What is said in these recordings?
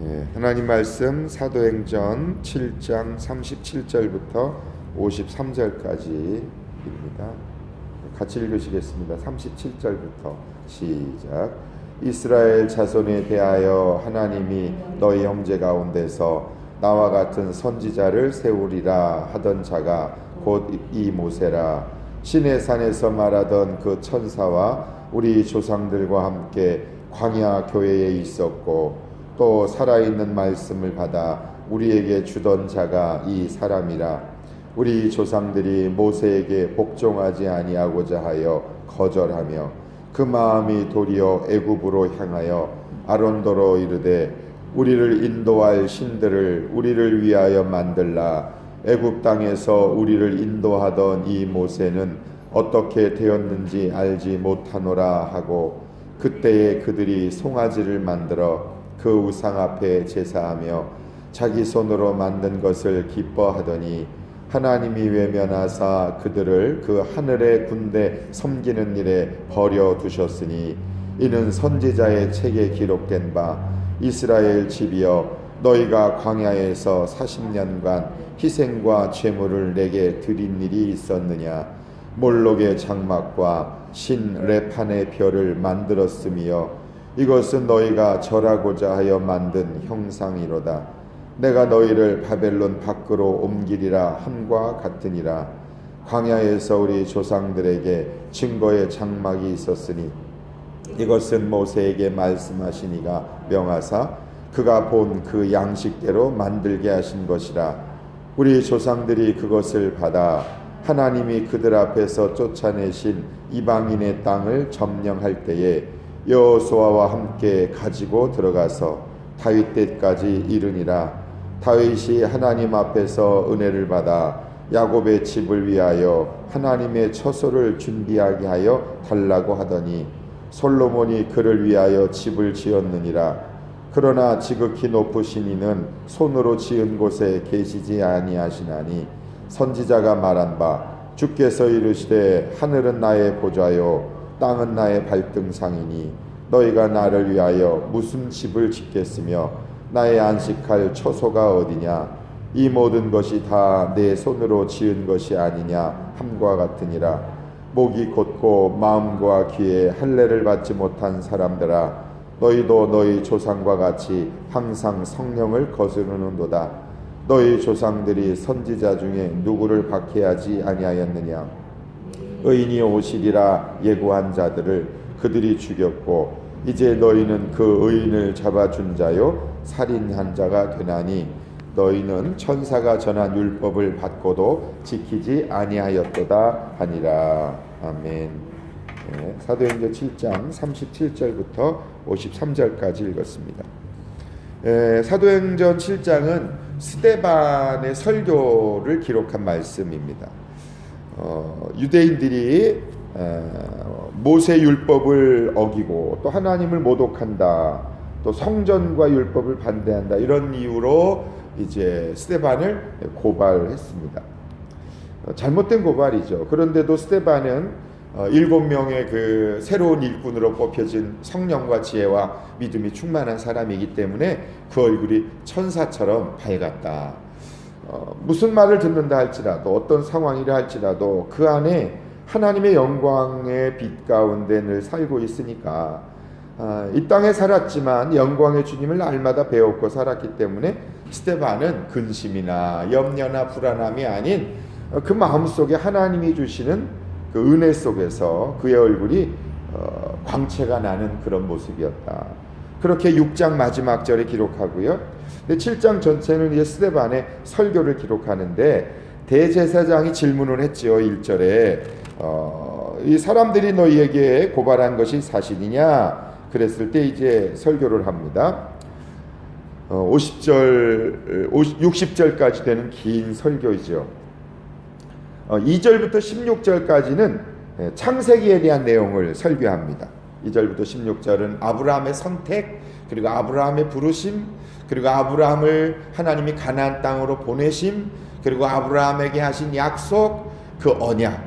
예, 하나님 말씀 사도행전 7장 37절부터 53절까지입니다. 같이 읽으시겠습니다. 37절부터 시작. 이스라엘 자손에 대하여 하나님이 너희 형제 가운데서 나와 같은 선지자를 세우리라 하던 자가 곧 이 모세라 신의 산에서 말하던 그 천사와 우리 조상들과 함께 광야 교회에 있었고 또 살아있는 말씀을 받아 우리에게 주던 자가 이 사람이라. 우리 조상들이 모세에게 복종하지 아니하고자 하여 거절하며 그 마음이 도리어 애굽으로 향하여 아론도로 이르되 우리를 인도할 신들을 우리를 위하여 만들라. 애굽 땅에서 우리를 인도하던 이 모세는 어떻게 되었는지 알지 못하노라 하고 그때에 그들이 송아지를 만들어 그 우상 앞에 제사하며 자기 손으로 만든 것을 기뻐하더니 하나님이 외면하사 그들을 그 하늘의 군대 섬기는 일에 버려 두셨으니 이는 선지자의 책에 기록된 바 이스라엘 집이여 너희가 광야에서 40년간 희생과 제물을 내게 드린 일이 있었느냐? 몰록의 장막과 신 레판의 별을 만들었으며 이것은 너희가 절하고자 하여 만든 형상이로다. 내가 너희를 바벨론 밖으로 옮기리라 함과 같으니라. 광야에서 우리 조상들에게 증거의 장막이 있었으니 이것은 모세에게 말씀하시니가 명하사 그가 본 그 양식대로 만들게 하신 것이라. 우리 조상들이 그것을 받아 하나님이 그들 앞에서 쫓아내신 이방인의 땅을 점령할 때에 여호수아와 함께 가지고 들어가서 다윗 때까지 이르니라. 다윗이 하나님 앞에서 은혜를 받아 야곱의 집을 위하여 하나님의 처소를 준비하게 하여 달라고 하더니 솔로몬이 그를 위하여 집을 지었느니라. 그러나 지극히 높으신 이는 손으로 지은 곳에 계시지 아니하시나니 선지자가 말한 바 주께서 이르시되 하늘은 나의 보좌요 땅은 나의 발등상이니 너희가 나를 위하여 무슨 집을 짓겠으며 나의 안식할 처소가 어디냐? 이 모든 것이 다 내 손으로 지은 것이 아니냐? 함과 같으니라. 목이 곧고 마음과 귀에 할례를 받지 못한 사람들아 너희도 너희 조상과 같이 항상 성령을 거스르는도다. 너희 조상들이 선지자 중에 누구를 박해하지 아니하였느냐 의인이 오시리라 예고한 자들을 그들이 죽였고 이제 너희는 그 의인을 잡아준 자요 살인한 자가 되나니 너희는 천사가 전한 율법을 받고도 지키지 아니하였도다 하니라 아멘. 네, 사도행전 7장 37절부터 53절까지 읽었습니다. 에, 사도행전 7장은 스테반의 설교를 기록한 말씀입니다. 어, 유대인들이 어, 모세 율법을 어기고 또 하나님을 모독한다. 또 성전과 율법을 반대한다. 이런 이유로 이제 스테반을 고발했습니다. 어, 잘못된 고발이죠. 그런데도 스테반은 어, 일곱 명의 그 새로운 일꾼으로 뽑혀진 성령과 지혜와 믿음이 충만한 사람이기 때문에 그 얼굴이 천사처럼 밝았다. 어, 무슨 말을 듣는다 할지라도 어떤 상황이라 할지라도 그 안에 하나님의 영광의 빛 가운데 늘 살고 있으니까 아, 이 땅에 살았지만 영광의 주님을 날마다 배웠고 살았기 때문에 스테반은 근심이나 염려나 불안함이 아닌 그 마음 속에 하나님이 주시는 그 은혜 속에서 그의 얼굴이 어, 광채가 나는 그런 모습이었다. 그렇게 6장 마지막 절에 기록하고요. 근데 7장 전체는 이제 스데반의 설교를 기록하는데 대제사장이 질문을 했지요. 1절에 어, 이 사람들이 너희에게 고발한 것이 사실이냐? 그랬을 때 이제 설교를 합니다. 어, 50절, 50, 60절까지 되는 긴 설교이죠. 어, 2절부터 16절까지는 예, 창세기에 대한 내용을 설교합니다. 2절부터 16절은 아브라함의 선택, 그리고 아브라함의 부르심, 그리고 아브라함을 하나님이 가나안 땅으로 보내심, 그리고 아브라함에게 하신 약속, 그 언약을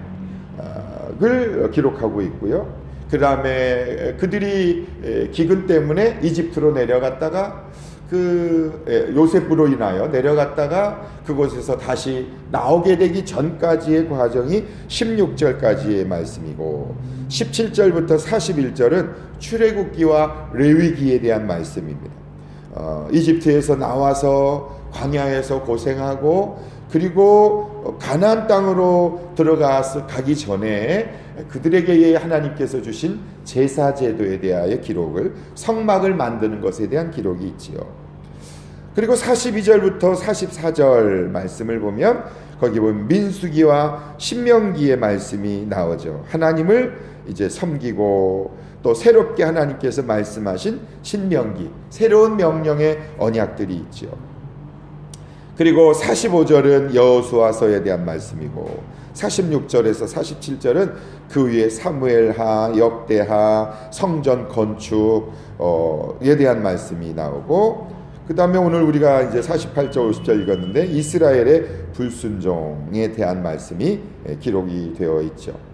기록하고 있고요. 그 다음에 그들이 기근 때문에 이집트로 내려갔다가 그 예, 요셉으로 인하여 내려갔다가 그곳에서 다시 나오게 되기 전까지의 과정이 16절까지의 말씀이고 17절부터 41절은 출애굽기와 레위기에 대한 말씀입니다. 어, 이집트에서 나와서 광야에서 고생하고 그리고 가나안 땅으로 들어가서 가기 전에 그들에게 하나님께서 주신 제사 제도에 대하여 기록을 성막을 만드는 것에 대한 기록이 있지요. 그리고 42절부터 44절 말씀을 보면 거기 보면 민수기와 신명기의 말씀이 나오죠. 하나님을 이제 섬기고 또 새롭게 하나님께서 말씀하신 신명기 새로운 명령의 언약들이 있죠. 그리고 45절은 여호수아서에 대한 말씀이고 46절에서 47절은 그 위에 사무엘하, 역대하, 성전 건축에 대한 말씀이 나오고 그 다음에 오늘 우리가 이제 48절 50절 읽었는데 이스라엘의 불순종에 대한 말씀이 기록이 되어 있죠.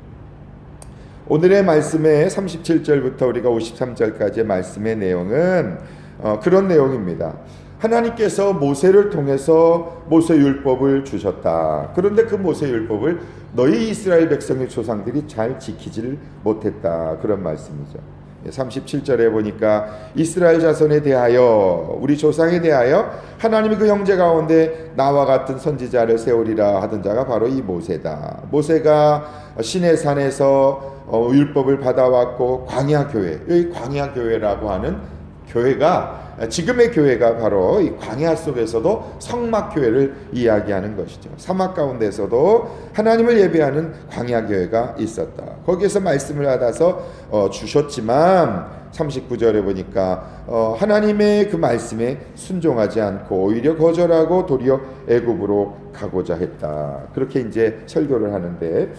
오늘의 말씀의 37절부터 우리가 53절까지의 말씀의 내용은 어, 그런 내용입니다. 하나님께서 모세를 통해서 모세 율법을 주셨다. 그런데 그 모세 율법을 너희 이스라엘 백성의 조상들이 잘 지키지를 못했다. 그런 말씀이죠. 37절에 보니까 이스라엘 자손에 대하여 우리 조상에 대하여 하나님이 그 형제 가운데 나와 같은 선지자를 세우리라 하던 자가 바로 이 모세다. 모세가 신의 산에서 어, 율법을 받아왔고 광야 교회, 이 광야 교회라고 하는 교회가 지금의 교회가 바로 이 광야 속에서도 성막 교회를 이야기하는 것이죠. 사막 가운데서도 하나님을 예배하는 광야 교회가 있었다. 거기에서 말씀을 받아서 어, 주셨지만 39절에 보니까 어, 하나님의 그 말씀에 순종하지 않고 오히려 거절하고 도리어 애굽으로 가고자 했다. 그렇게 이제 설교를 하는데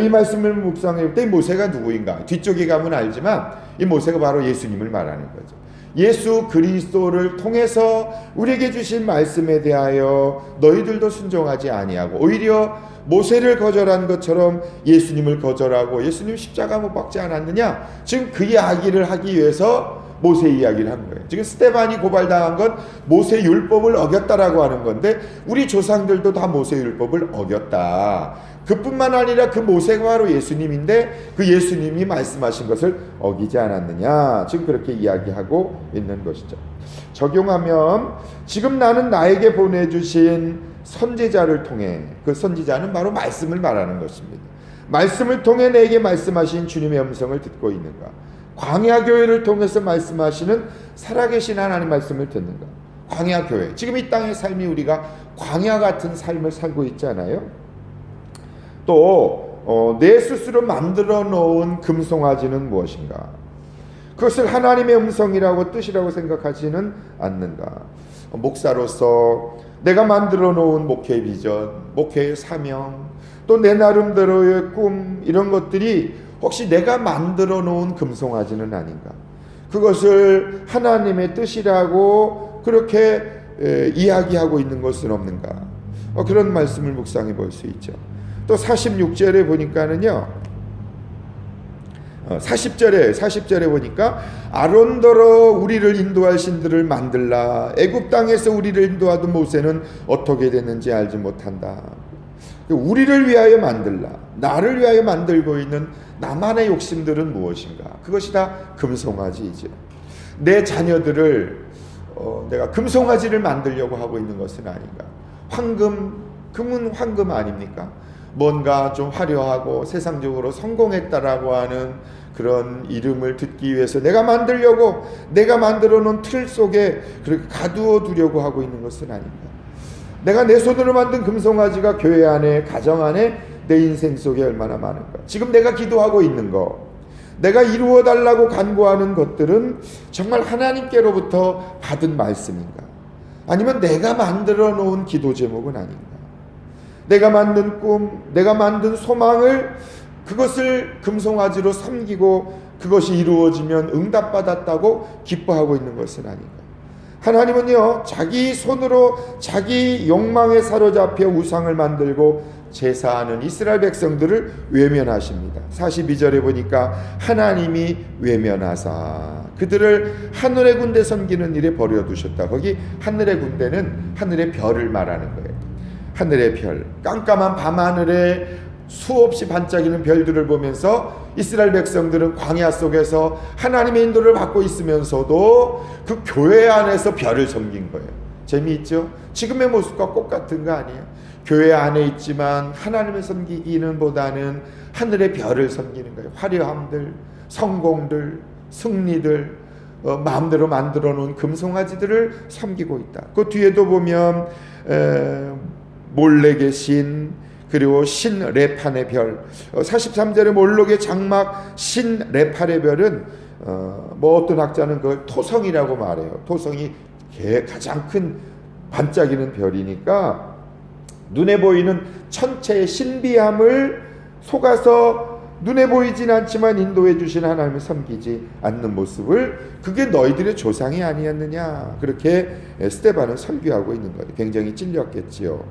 이 말씀을 묵상해 볼때 모세가 누구인가? 뒤쪽에 가면 알지만 이 모세가 바로 예수님을 말하는 거죠. 예수 그리스도를 통해서 우리에게 주신 말씀에 대하여 너희들도 순종하지 아니하고 오히려 모세를 거절한 것처럼 예수님을 거절하고 예수님 십자가 못 박지 않았느냐? 지금 그 이야기를 하기 위해서 모세 이야기를 한 거예요. 지금 스테반이 고발당한 건 모세 율법을 어겼다라고 하는 건데 우리 조상들도 다 모세 율법을 어겼다. 그뿐만 아니라 그 모세가 바로 예수님인데 그 예수님이 말씀하신 것을 어기지 않았느냐. 지금 그렇게 이야기하고 있는 것이죠. 적용하면 지금 나는 나에게 보내주신 선지자를 통해 그 선지자는 바로 말씀을 말하는 것입니다. 말씀을 통해 내게 말씀하신 주님의 음성을 듣고 있는가? 광야 교회를 통해서 말씀하시는 살아계신 하나님 말씀을 듣는가? 광야 교회. 지금 이 땅의 삶이 우리가 광야 같은 삶을 살고 있잖아요. 또, 어, 내 스스로 만들어 놓은 금송아지는 무엇인가? 그것을 하나님의 음성이라고 뜻이라고 생각하지는 않는가? 어, 목사로서 내가 만들어 놓은 목회 비전, 목회의 사명, 또 내 나름대로의 꿈, 이런 것들이 혹시 내가 만들어 놓은 금송아지는 아닌가? 그것을 하나님의 뜻이라고 그렇게 에, 이야기하고 있는 것은 없는가? 어, 그런 말씀을 묵상해 볼 수 있죠. 또 46절에 보니까는요. 어, 40절에 40절에 보니까 아론더러 우리를 인도할 신들을 만들라 애굽 땅에서 우리를 인도하던 모세는 어떻게 됐는지 알지 못한다. 우리를 위하여 만들라 나를 위하여 만들고 있는 나만의 욕심들은 무엇인가? 그것이 다 금송아지이죠. 내 자녀들을 어, 내가 금송아지를 만들려고 하고 있는 것은 아닌가? 황금 금은 황금 아닙니까? 뭔가 좀 화려하고 세상적으로 성공했다라고 하는 그런 이름을 듣기 위해서 내가 만들려고 내가 만들어 놓은 틀 속에 그렇게 가두어 두려고 하고 있는 것은 아닌가. 내가 내 손으로 만든 금송아지가 교회 안에 가정 안에 내 인생 속에 얼마나 많은가. 지금 내가 기도하고 있는 거 내가 이루어 달라고 간구하는 것들은 정말 하나님께로부터 받은 말씀인가? 아니면 내가 만들어 놓은 기도 제목은 아닌가? 내가 만든 꿈, 내가 만든 소망을 그것을 금송아지로 섬기고 그것이 이루어지면 응답받았다고 기뻐하고 있는 것은 아닌가. 하나님은요, 자기 손으로 자기 욕망에 사로잡혀 우상을 만들고 제사하는 이스라엘 백성들을 외면하십니다. 42절에 보니까 하나님이 외면하사 그들을 하늘의 군대 섬기는 일에 버려두셨다. 거기 하늘의 군대는 하늘의 별을 말하는 거예요. 하늘의 별, 깜깜한 밤하늘에 수없이 반짝이는 별들을 보면서 이스라엘 백성들은 광야 속에서 하나님의 인도를 받고 있으면서도 그 교회 안에서 별을 섬긴 거예요. 재미있죠? 지금의 모습과 똑같은 거 아니에요? 교회 안에 있지만 하나님을 섬기기는 보다는 하늘의 별을 섬기는 거예요. 화려함들, 성공들, 승리들, 어, 마음대로 만들어 놓은 금송아지들을 섬기고 있다. 그 뒤에도 보면 에, 몰렉의 신 그리고 신 레판의 별. 어, 43절에 몰록의 장막 신 레판의 별은 어, 뭐 어떤 학자는 그걸 토성이라고 말해요. 토성이 개- 가장 큰 반짝이는 별이니까 눈에 보이는 천체의 신비함을 속아서 눈에 보이진 않지만 인도해 주신 하나님을 섬기지 않는 모습을 그게 너희들의 조상이 아니었느냐 그렇게 스테반은 설교하고 있는 거예요. 굉장히 찔렸겠지요.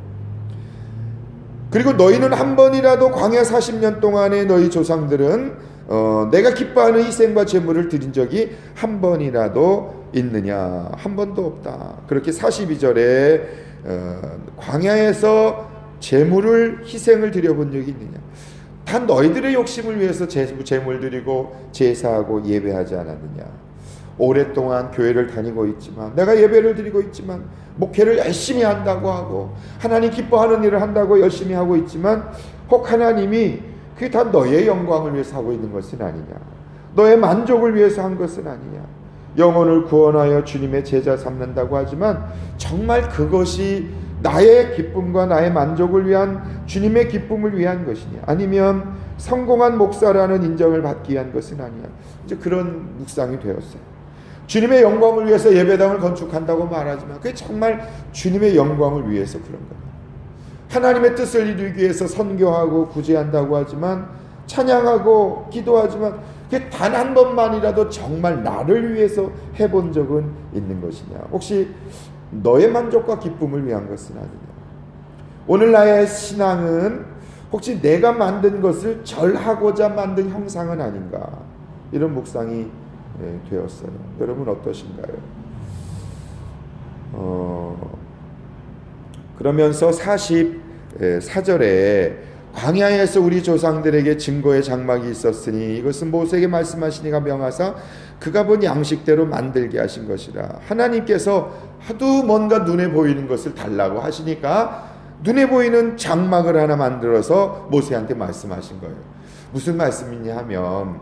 그리고 너희는 한 번이라도 광야 40년 동안에 너희 조상들은 어, 내가 기뻐하는 희생과 제물을 드린 적이 한 번이라도 있느냐 한 번도 없다. 그렇게 42절에 어, 광야에서 제물을 희생을 드려본 적이 있느냐? 단 너희들의 욕심을 위해서 제- 제물 드리고 제사하고 예배하지 않았느냐? 오랫동안 교회를 다니고 있지만 내가 예배를 드리고 있지만 목회를 열심히 한다고 하고 하나님 기뻐하는 일을 한다고 열심히 하고 있지만 혹 하나님이 그게 다 너의 영광을 위해서 하고 있는 것은 아니냐? 너의 만족을 위해서 한 것은 아니냐? 영혼을 구원하여 주님의 제자 삼는다고 하지만 정말 그것이 나의 기쁨과 나의 만족을 위한 주님의 기쁨을 위한 것이냐 아니면 성공한 목사라는 인정을 받기 위한 것은 아니야 이제 그런 묵상이 되었어요 주님의 영광을 위해서 예배당을 건축한다고 말하지만 그게 정말 주님의 영광을 위해서 그런 거예요 하나님의 뜻을 이루기 위해서 선교하고 구제한다고 하지만 찬양하고 기도하지만 그게 단 한 번만이라도 정말 나를 위해서 해본 적은 있는 것이냐? 혹시 너의 만족과 기쁨을 위한 것은 아니냐? 오늘 나의 신앙은 혹시 내가 만든 것을 절하고자 만든 형상은 아닌가? 이런 묵상이 예, 되었어요. 여러분 어떠신가요? 어, 그러면서 44절에 광야에서 우리 조상들에게 증거의 장막이 있었으니 이것은 모세에게 말씀하시니가 명하사 그가 본 양식대로 만들게 하신 것이라 하나님께서 하도 뭔가 눈에 보이는 것을 달라고 하시니까 눈에 보이는 장막을 하나 만들어서 모세한테 말씀하신 거예요 무슨 말씀이냐 하면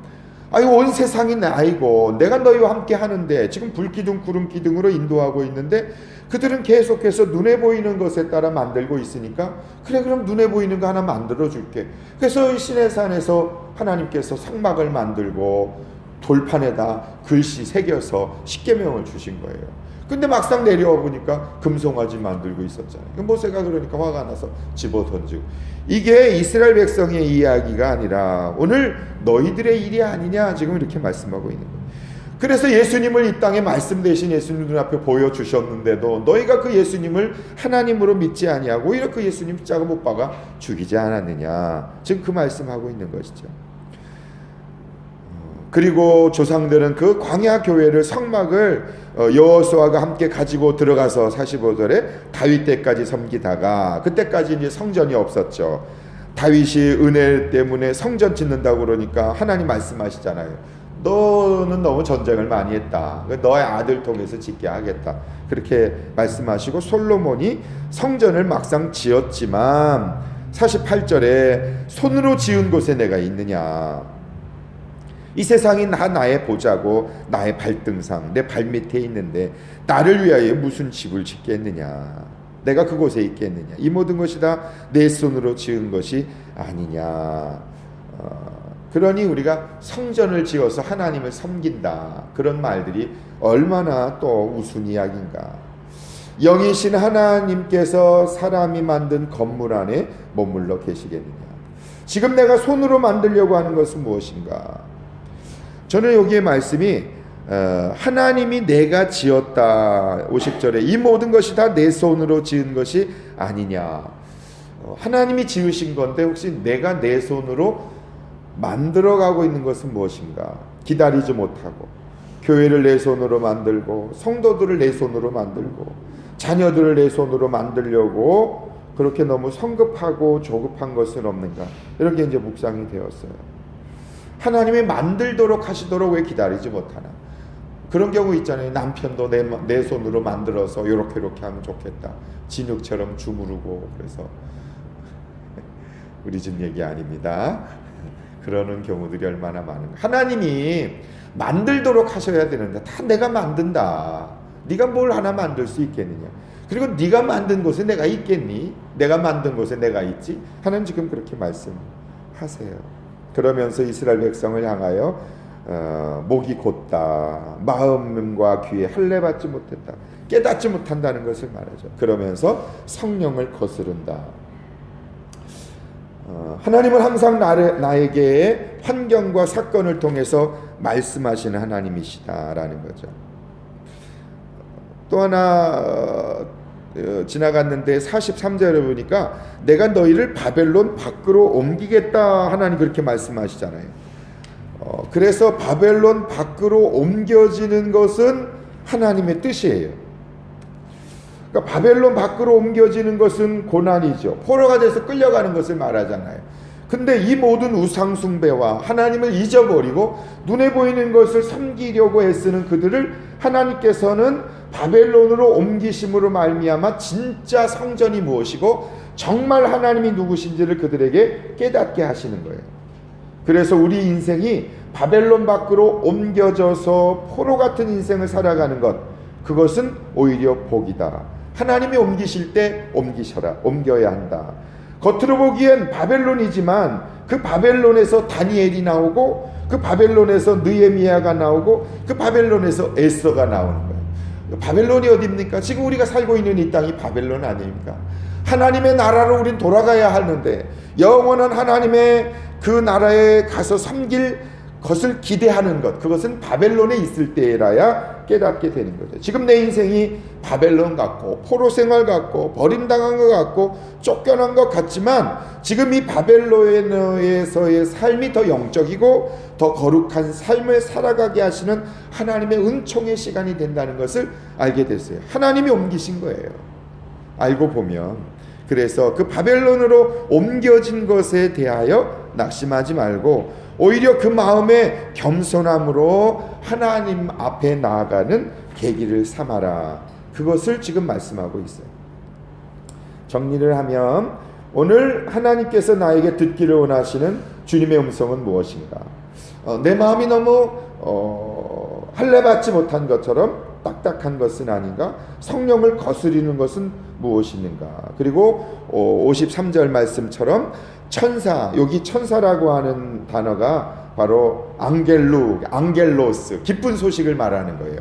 아이 온 세상이 나이고 내가 너희와 함께 하는데 지금 불기둥 구름 기둥으로 인도하고 있는데 그들은 계속해서 눈에 보이는 것에 따라 만들고 있으니까 그래 그럼 눈에 보이는 거 하나 만들어 줄게. 그래서 이 시내산에서 하나님께서 성막을 만들고 돌판에다 글씨 새겨서 십계명을 주신 거예요. 근데 막상 내려와 보니까 금송아지 만들고 있었잖아요. 모세가 그러니까 화가 나서 집어 던지고 이게 이스라엘 백성의 이야기가 아니라 오늘 너희들의 일이 아니냐 지금 이렇게 말씀하고 있는 거예요. 그래서 예수님을 이 땅에 말씀 대신 예수님 눈앞에 보여주셨는데도 너희가 그 예수님을 하나님으로 믿지 아니하고 오히려 그 예수님 십자가 못 박아 죽이지 않았느냐 지금 그 말씀하고 있는 것이죠. 그리고 조상들은 그 광야 교회를 성막을 어, 여호수아가 함께 가지고 들어가서 45절에 다윗 때까지 섬기다가 그때까지 이제 성전이 없었죠. 다윗이 은혜 때문에 성전 짓는다고 그러니까 하나님 말씀하시잖아요. 너는 너무 전쟁을 많이 했다. 너의 아들 통해서 짓게 하겠다. 그렇게 말씀하시고 솔로몬이 성전을 막상 지었지만 48절에 손으로 지은 곳에 내가 있느냐. 이 세상이 나 나의 보자고 나의 발등상 내 발밑에 있는데 나를 위하여 무슨 집을 짓겠느냐? 내가 그곳에 있겠느냐? 이 모든 것이 다 내 손으로 지은 것이 아니냐? 어, 그러니 우리가 성전을 지어서 하나님을 섬긴다. 그런 말들이 얼마나 또 우스운 이야기인가? 영이신 하나님께서 사람이 만든 건물 안에 머물러 계시겠느냐? 지금 내가 손으로 만들려고 하는 것은 무엇인가 저는 여기에 말씀이 어, 하나님이 내가 지었다 50절에 이 모든 것이 다 내 손으로 지은 것이 아니냐 어, 하나님이 지으신 건데 혹시 내가 내 손으로 만들어가고 있는 것은 무엇인가? 기다리지 못하고 교회를 내 손으로 만들고 성도들을 내 손으로 만들고 자녀들을 내 손으로 만들려고 그렇게 너무 성급하고 조급한 것은 없는가? 이런 게 이제 묵상이 되었어요. 하나님이 만들도록 하시도록 왜 기다리지 못하나? 그런 경우 있잖아요. 남편도 내, 내 손으로 만들어서 이렇게 이렇게 하면 좋겠다. 진흙처럼 주무르고 그래서 우리 집 얘기 아닙니다. 그러는 경우들이 얼마나 많은가. 하나님이 만들도록 하셔야 되는데 다 내가 만든다. 네가 뭘 하나 만들 수 있겠느냐? 그리고 네가 만든 곳에 내가 있겠니? 내가 만든 곳에 내가 있지? 하나님 지금 그렇게 말씀하세요. 그러면서 이스라엘 백성을 향하여 어, 목이 곧다 마음과 귀에 할례 받지 못했다 깨닫지 못한다는 것을 말하죠. 그러면서 성령을 거스른다. 어, 하나님은 항상 나를, 나에게 환경과 사건을 통해서 말씀하시는 하나님이시다라는 거죠. 또 하나 지나갔는데 43절에 보니까 내가 너희를 바벨론 밖으로 옮기겠다 하나님 그렇게 말씀하시잖아요. 어, 그래서 바벨론 밖으로 옮겨지는 것은 하나님의 뜻이에요. 그러니까 바벨론 밖으로 옮겨지는 것은 고난이죠. 포로가 돼서 끌려가는 것을 말하잖아요. 근데 이 모든 우상 숭배와 하나님을 잊어버리고 눈에 보이는 것을 섬기려고 애쓰는 그들을 하나님께서는 바벨론으로 옮기심으로 말미암아 진짜 성전이 무엇이고 정말 하나님이 누구신지를 그들에게 깨닫게 하시는 거예요. 그래서 우리 인생이 바벨론 밖으로 옮겨져서 포로 같은 인생을 살아가는 것 그것은 오히려 복이다. 하나님이 옮기실 때 옮기셔라. 옮겨야 한다. 겉으로 보기엔 바벨론이지만 그 바벨론에서 다니엘이 나오고 그 바벨론에서 느헤미야가 나오고 그 바벨론에서 에스더가 나오는 거예요. 바벨론이 어디입니까? 지금 우리가 살고 있는 이 땅이 바벨론 아닙니까? 하나님의 나라로 우린 돌아가야 하는데 영원한 하나님의 그 나라에 가서 섬길 것을 기대하는 것 그것은 바벨론에 있을 때라야 깨닫게 되는 거죠. 지금 내 인생이 바벨론 같고 포로 생활 같고 버림당한 것 같고 쫓겨난 것 같지만 지금 이 바벨론에서의 삶이 더 영적이고 더 거룩한 삶을 살아가게 하시는 하나님의 은총의 시간이 된다는 것을 알게 됐어요. 하나님이 옮기신 거예요. 알고 보면 그래서 그 바벨론으로 옮겨진 것에 대하여 낙심하지 말고 오히려 그 마음의 겸손함으로 하나님 앞에 나아가는 계기를 삼아라. 그것을 지금 말씀하고 있어요. 정리를 하면 오늘 하나님께서 나에게 듣기를 원하시는 주님의 음성은 무엇인가? 어, 내 마음이 너무 어, 할례 받지 못한 것처럼 딱딱한 것은 아닌가? 성령을 거스리는 것은 무엇인가? 그리고 어, 53절 말씀처럼 천사, 여기 천사라고 하는 단어가 바로 앙겔루, 앙겔로스, 기쁜 소식을 말하는 거예요.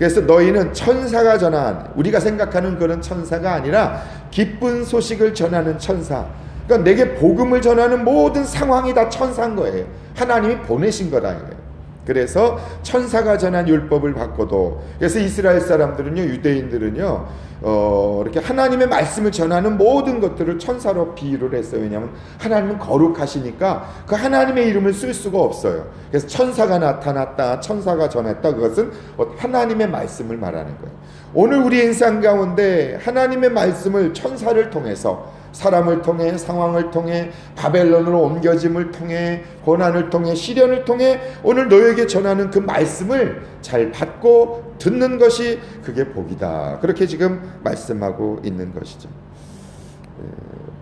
그래서 너희는 천사가 전한 우리가 생각하는 그런 천사가 아니라 기쁜 소식을 전하는 천사. 그러니까 내게 복음을 전하는 모든 상황이 다 천사인 거예요. 하나님이 보내신 거다 이거예요. 그래서 천사가 전한 율법을 받고도 그래서 이스라엘 사람들은요 유대인들은요 어, 이렇게 하나님의 말씀을 전하는 모든 것들을 천사로 비유를 했어요. 왜냐하면 하나님은 거룩하시니까 그 하나님의 이름을 쓸 수가 없어요. 그래서 천사가 나타났다, 천사가 전했다. 그것은 하나님의 말씀을 말하는 거예요. 오늘 우리 인상 가운데 하나님의 말씀을 천사를 통해서 사람을 통해 상황을 통해 바벨론으로 옮겨짐을 통해 고난을 통해 시련을 통해 오늘 너에게 전하는 그 말씀을 잘 받고 듣는 것이 그게 복이다. 그렇게 지금 말씀하고 있는 것이죠.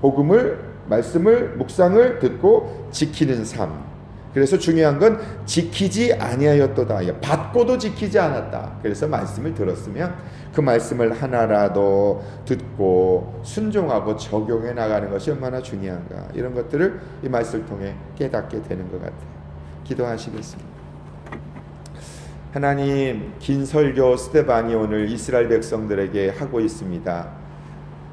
복음을 말씀을 묵상을 듣고 지키는 삶. 그래서 중요한 건 지키지 아니하였도다. 받고도 지키지 않았다. 그래서 말씀을 들었으면 그 말씀을 하나라도 듣고 순종하고 적용해 나가는 것이 얼마나 중요한가. 이런 것들을 이 말씀을 통해 깨닫게 되는 것 같아요. 기도하시겠습니다. 하나님, 긴 설교 스테반이 오늘 이스라엘 백성들에게 하고 있습니다.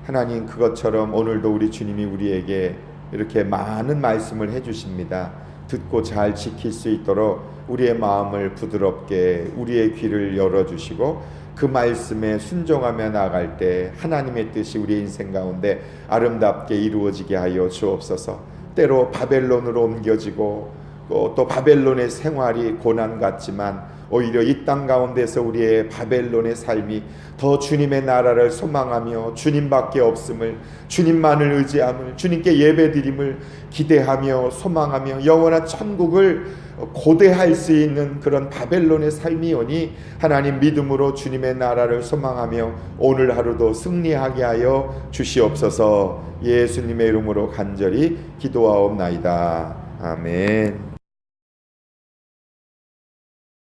하나님, 그것처럼 오늘도 우리 주님이 우리에게 이렇게 많은 말씀을 해주십니다. 듣고 잘 지킬 수 있도록 우리의 마음을 부드럽게 우리의 귀를 열어주시고 그 말씀에 순종하며 나아갈 때 하나님의 뜻이 우리 인생 가운데 아름답게 이루어지게 하여 주옵소서. 때로 바벨론으로 옮겨지고 어, 또 바벨론의 생활이 고난 같지만 오히려 이 땅 가운데서 우리의 바벨론의 삶이 더 주님의 나라를 소망하며 주님밖에 없음을 주님만을 의지함을 주님께 예배드림을 기대하며 소망하며 영원한 천국을 고대할 수 있는 그런 바벨론의 삶이오니 하나님 믿음으로 주님의 나라를 소망하며 오늘 하루도 승리하게 하여 주시옵소서 예수님의 이름으로 간절히 기도하옵나이다. 아멘.